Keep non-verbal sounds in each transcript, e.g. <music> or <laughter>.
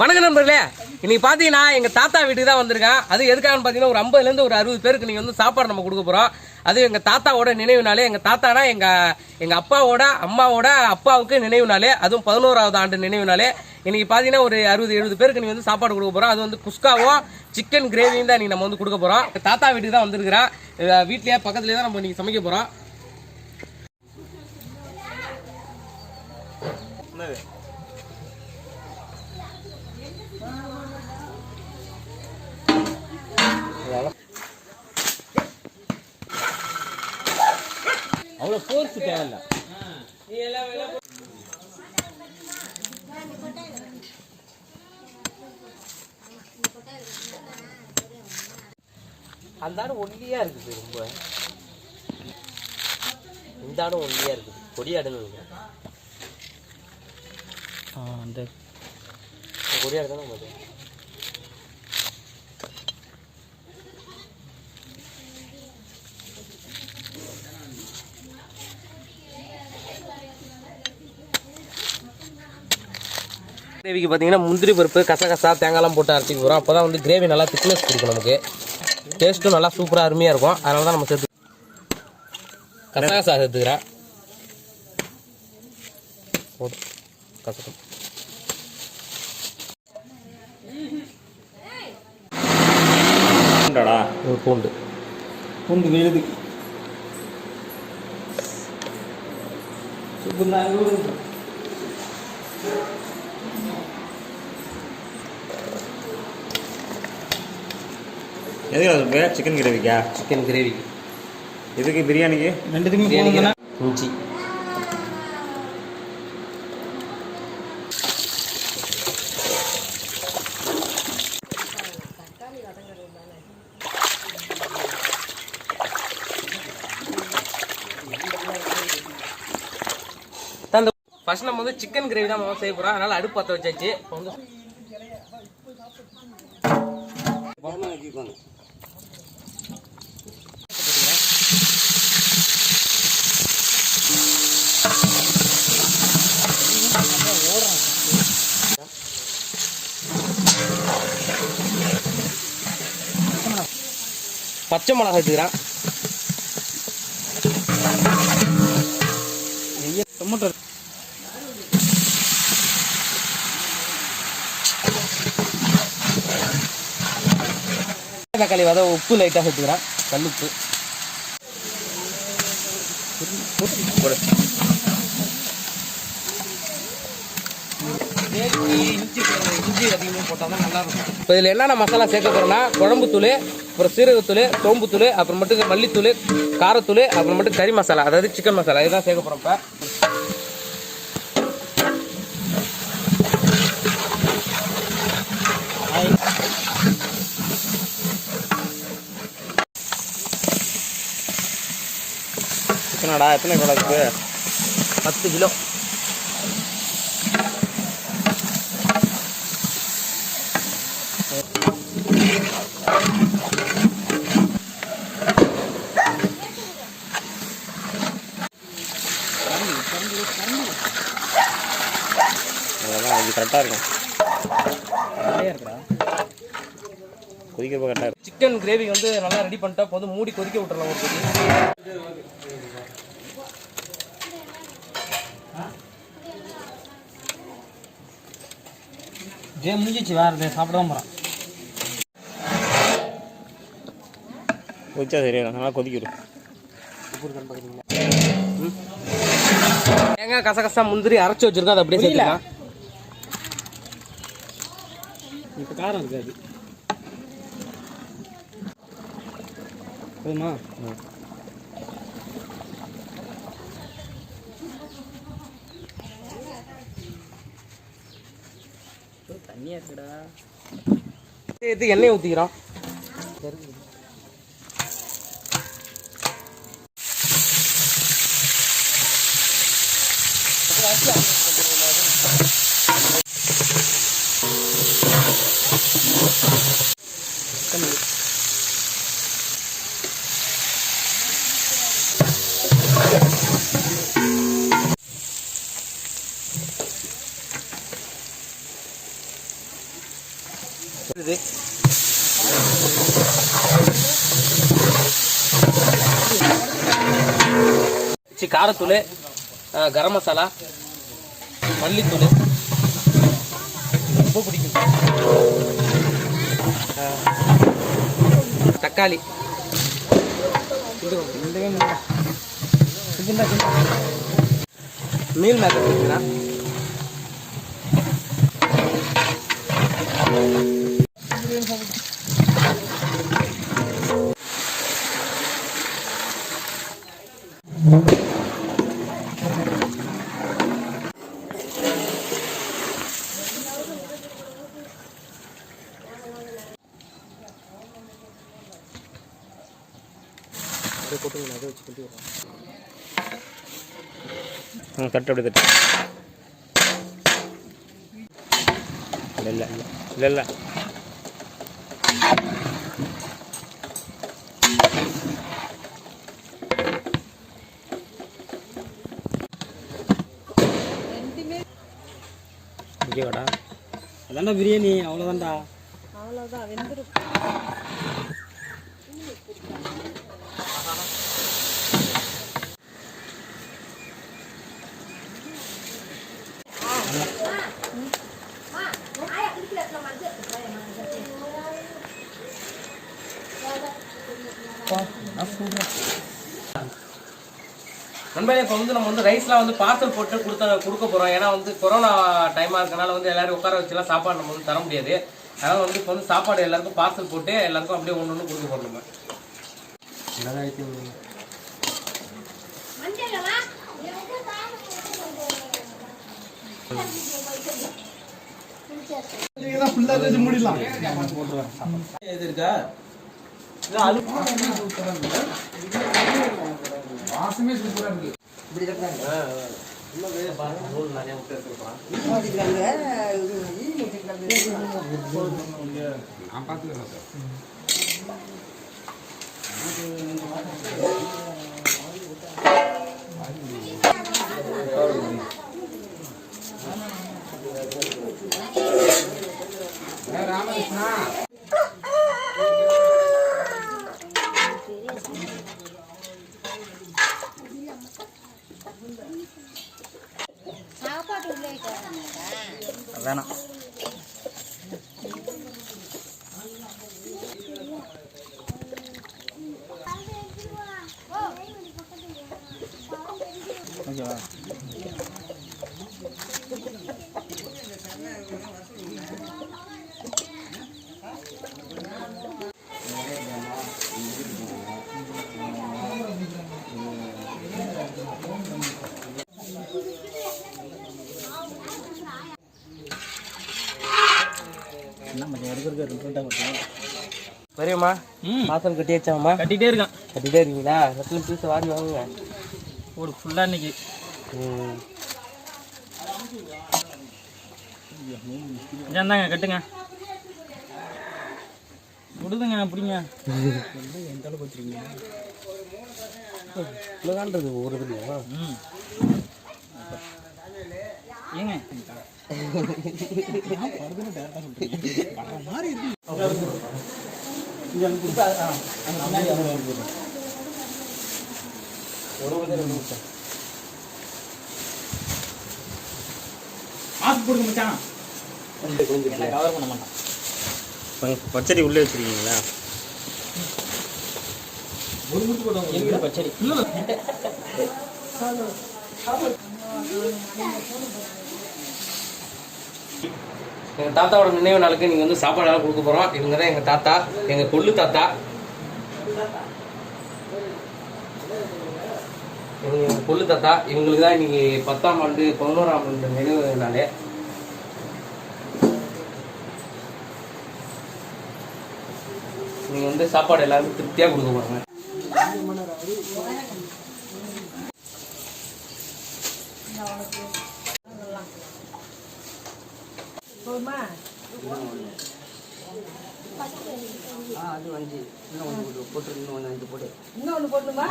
வணக்கம் நண்பர்களே. இன்னைக்கு பார்த்தீங்கன்னா எங்கள் தாத்தா வீட்டுக்கு தான் வந்திருக்கேன். அது எதுக்காகன்னு பார்த்தீங்கன்னா ஒரு ஐம்பதுலேருந்து ஒரு அறுபது பேருக்கு நீங்கள் வந்து சாப்பாடு நம்ம கொடுக்க போகிறோம் அது எங்கள் தாத்தாவோட நினைவு எங்கள் தாத்தானா எங்கள் எங்கள் அப்பாவோட அம்மாவோட அப்பாவுக்கு நினைவு அதுவும் பதினோராவது ஆண்டு நினைவு இன்றைக்கி இன்னைக்கு பார்த்தீங்கன்னா ஒரு அறுபது எழுபது பேருக்கு நீங்கள் வந்து சாப்பாடு கொடுக்க போகிறோம் அது வந்து குஸ்காவும் சிக்கன் கிரேவியும் தான் நீங்கள் நம்ம வந்து கொடுக்க போகிறோம் தாத்தா வீட்டுக்கு தான் வந்திருக்கிறேன். வீட்லேயே பக்கத்துலேயே தான் நம்ம இன்றைக்கி சமைக்க போகிறோம் அவ்வளோ ஃபோர்ஸ் தேவையில்ல. அந்த ஆடு ஒல்லியா இருக்குது ரொம்ப. இந்த ஆடும் ஒல்லியா இருக்குது. கொடியாடுன்னு. அந்த கொடியாடு தானே கிரேவிக்கு பார்த்தீங்கன்னா முந்திரி பருப்பு கசகசா தேங்காய்லாம் போட்டு அரைச்சிக்க போகிறோம் அப்போ தான் வந்து கிரேவி நல்லா திக்னஸ் கொடுக்கும் நமக்கு. டேஸ்ட்டும் நல்லா சூப்பராக அருமையாக இருக்கும். அதனால தான் நம்ம சேர்த்து கசகசா சேர்த்துக்கிறேன். போதும். கசகம் பூண்டு. பூண்டு விழுது எதுக்கு அது பேர் சிக்கன் கிரேவிக்கா சிக்கன் கிரேவி எதுக்கு பிரியாணிக்கு? ரெண்டுத்துக்குமே பிரியாணிக்கு இஞ்சி. ஃபர்ஸ்ட் நம்ம வந்து சிக்கன் கிரேவி தான் செய்ய போகிறோம் அதனால அடுப்பு பற்ற வச்சாச்சு. இப்போ வந்து பச்சை மிளகா எடுத்துக்கிறேன். டொமேட்டோ தக்காளி வத உப்பு லைட்டாக சேர்த்துக்கிறேன். கல்லுப்பு. இப்போ இதில் என்னென்ன மசாலா சேர்க்க போகிறோம்னா குழம்புத்தூள் அப்புறம் சீரகத்தூள் சோம்புத்தூள் அப்புறமேட்டுக்கு மல்லித்தூள் காரத்தூள் அப்புறமேட்டு கறி மசாலா அதாவது சிக்கன் மசாலா இதுதான் சேர்க்க போகிறோம் இப்போ. சிக்கனாடா எத்தனை கிலோ இருக்கு? பத்து கிலோ. இது கரெக்டாக இருக்கும். நிறையா இருக்குடா. கொதிக்கிறப்ப கரெக்டாக இருக்கும். சிக்கன் கிரேவி வந்து நல்லா ரெடி பண்ணிட்டா போதும். மூடி கொதிக்க விட்டுறலாம் ஒரு ஜே முடிஞ்சிச்சு வேறு சாப்பிட தான் போகிறான் கொதிச்சா சரியா நல்லா கொதிக்கிடும் தேங்காய் கசகசா முந்திரி அரைச்சி வச்சிருக்கோம் அதை அப்படியே. சேர்த்துக்கலாம். இப்போ காரம் இருக்காது. போதுமா? தனியாக இருக்குடா சேர்த்து எண்ணெய் ஊத்திக்கிறோம் தெரிஞ்சு இது காரத்தூள் கரம் மசாலா மல்லித்தூள். ரொம்ப பிடிக்கும். தக்காளி. மீல் மேக்கர் இருக்குங்களா ம் தட்டு அப்படி தட்டு. இல்லை இல்லை இல்லை இல்லை. ஓகேவாடா அதான்டா பிரியாணி அவ்வளோதான்டா நண்பர்களே இப்போ வந்து நம்ம வந்து ரைஸ்லாம் வந்து பார்சல் போட்டு கொடுத்த கொடுக்க போகிறோம் ஏன்னா வந்து கொரோனா டைமாக இருக்கனால வந்து எல்லாரும் உட்கார வச்சுலாம் சாப்பாடு நம்ம வந்து தர முடியாது. அதனால் வந்து இப்போ வந்து சாப்பாடு எல்லாருக்கும் பார்சல் போட்டு எல்லாருக்கும் அப்படியே ஒன்று ஒன்று கொடுக்க போகிறோம் நம்ம. என்னதான் ஆயிடுச்சு? நூல் நிறைய விட்டு எடுத்துக்கலாம் சாப்பாடு உள்ள வைக்கிறாங்க வேணாம். பெரியம்மா ம். பார்சல் கட்டி வச்சாம்மா கட்டிகிட்டே இருக்கான். கட்டிட்டே இருக்கீங்களா? ரசலும் பீஸை வாங்கி வாங்குங்க. ஒரு ஃபுல்லாக இன்னைக்கு. இந்தாங்க கட்டுங்க. விடுதுங்க பிடிங்க. <laughs> இவ்வளோதான்றது ஒரு இதுலையா? ம். ஏங்க மாட்டான். ப- பச்சடி உள்ளே வச்சுருக்கீங்களா? பச்சடி? எங்கள் தாத்தாவோட நினைவு நாளுக்கு நீங்கள் வந்து சாப்பாடெல்லாம் கொடுக்க போகிறோம் இவங்க தான் எங்கள் தாத்தா எங்கள் கொள்ளு தாத்தா. இவங்க எங்கள் கொள்ளு தாத்தா. இவங்களுக்கு தான் இன்னைக்கு பத்தாம் ஆண்டு பதினோராம் ஆண்டு நினைவு நாள். நீங்கள் வந்து சாப்பாடு எல்லாருக்கும் திருப்தியாக கொடுக்க போகிறாங்க இன்னொன்று போட்டுமா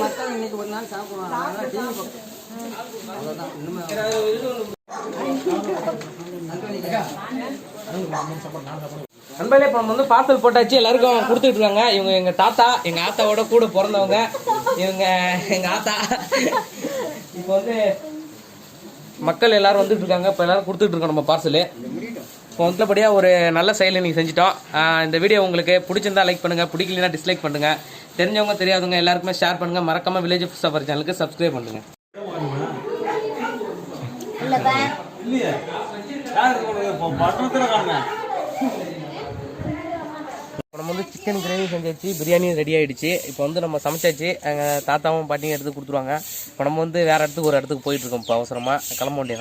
மற்றவங்க இன்னைக்கு ஒரு நாள் சாப்பிடுவாங்க அதனால டிவி பார்க்க அவ்வளோதான் இன்னுமே நண்பர்களே இப்போ நம்ம வந்து பார்சல் போட்டாச்சு எல்லாருக்கும் கொடுத்துட்டு இருக்காங்க இவங்க எங்க தாத்தா எங்க ஆத்தாவோட கூட பிறந்தவங்க இவங்க எங்க ஆத்தா. இப்போ வந்து மக்கள் எல்லாரும் வந்துட்டு இருக்காங்க. இப்போ எல்லாரும் கொடுத்துட்டு இருக்கோம் நம்ம பார்சலு இப்போ வந்தபடியாக ஒரு நல்ல செயலை நீங்கள் செஞ்சிட்டோம். இந்த வீடியோ உங்களுக்கு பிடிச்சிருந்தா லைக் பண்ணுங்க. பிடிக்கலனா டிஸ்லைக் பண்ணுங்க. தெரிஞ்சவங்க தெரியாதவங்க எல்லாருக்குமே ஷேர் பண்ணுங்க. மறக்காம வில்லேஜ் சஃபர் சேனலுக்கு சப்ஸ்கிரைப் பண்ணுங்க. இல்லப்பா இப்போ நம்ம வந்து சிக்கன் கிரேவி செஞ்சாச்சு பிரியாணியும் ரெடி ஆகிடுச்சு இப்போ வந்து நம்ம சமைச்சாச்சு. எங்கள் தாத்தாவும் பாட்டியும் எடுத்து கொடுத்துருவாங்க. இப்போ நம்ம வந்து வேறு இடத்துக்கு ஒரு இடத்துக்கு போயிட்டு இருக்கோம். இப்போ அவசரமாக கிளம்ப வேண்டியது